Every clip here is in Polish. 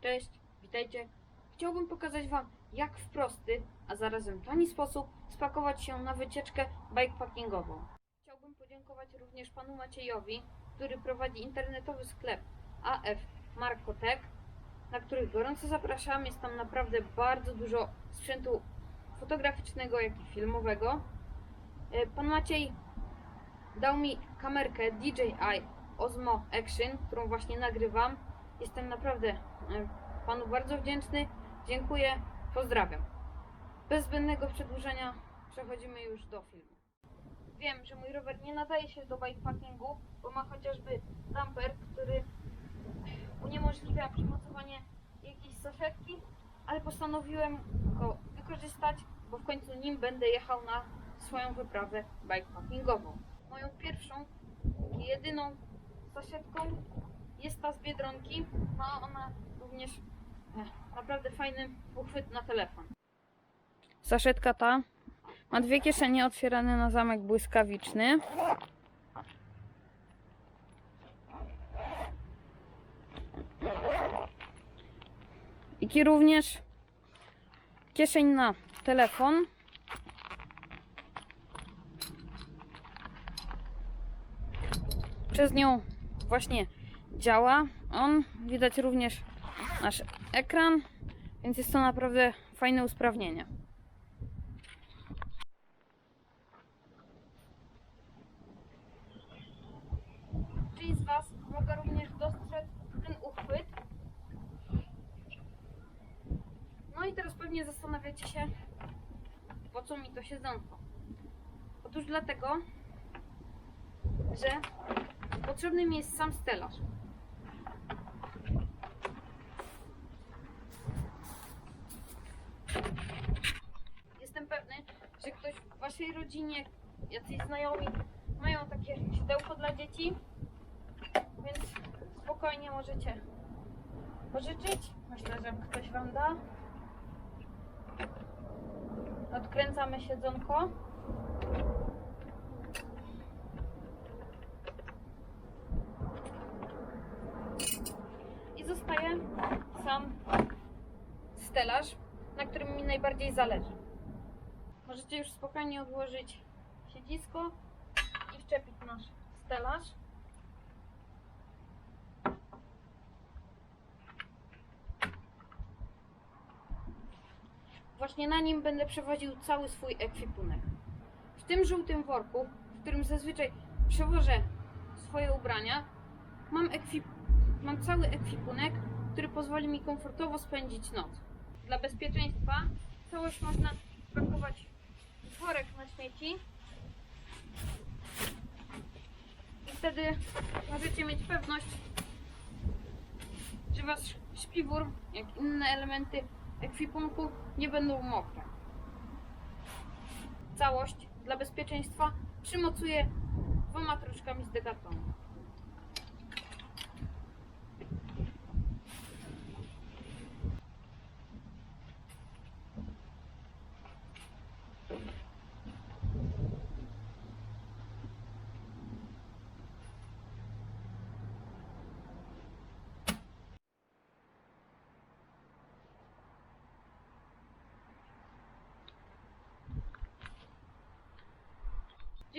Cześć, witajcie. Chciałbym pokazać Wam, jak w prosty, a zarazem tani sposób spakować się na wycieczkę bikepackingową. Chciałbym podziękować również panu Maciejowi, który prowadzi internetowy sklep AF Markotek, na który gorąco zapraszam. Jest tam naprawdę bardzo dużo sprzętu fotograficznego, jak i filmowego. E, Pan Maciej dał mi kamerkę DJI Osmo Action, którą właśnie nagrywam. Jestem naprawdę e, panu bardzo wdzięczny. Dziękuję, pozdrawiam. Bez zbędnego przedłużenia przechodzimy już do filmu. Wiem, że mój rower nie nadaje się do bikepackingu, bo ma chociażby damper, który uniemożliwia przymocowanie jakiejś saszetki, ale postanowiłem go wykorzystać, bo w końcu nim będę jechał na swoją wyprawę bikepackingową. Moją pierwszą i jedyną saszetką jest ta z Biedronki. Ma ona również e, naprawdę fajny uchwyt na telefon. Saszetka ta ma dwie kieszenie otwierane na zamek błyskawiczny. I również kieszeń na telefon. Przez nią właśnie działa on. Widać również nasz ekran, więc jest to naprawdę fajne usprawnienie. Część z Was mogę również dostrzec ten uchwyt. No i teraz pewnie zastanawiacie się, po co mi to siedzonko. Otóż dlatego, że potrzebny mi jest sam stelaż. Jestem pewny, że ktoś w waszej rodzinie, jacyś znajomi mają takie sidełko dla dzieci, więc spokojnie możecie pożyczyć. Myślę, że ktoś wam da. Odkręcamy siedzonko. I zostaje sam stelaż, na którym mi najbardziej zależy. Możecie już spokojnie odłożyć siedzisko i wczepić nasz stelaż. Właśnie na nim będę przewoził cały swój ekwipunek. W tym żółtym worku, w którym zazwyczaj przewożę swoje ubrania, mam, ekwip- mam cały ekwipunek, który pozwoli mi komfortowo spędzić noc. Dla bezpieczeństwa całość można pakować worek na śmieci i wtedy możecie mieć pewność, że wasz śpiwór, jak inne elementy ekwipunku nie będą mokre. Całość dla bezpieczeństwa przymocuję dwoma troszkami z dekartonu.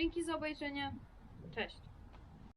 Dzięki za obejrzenie. Cześć.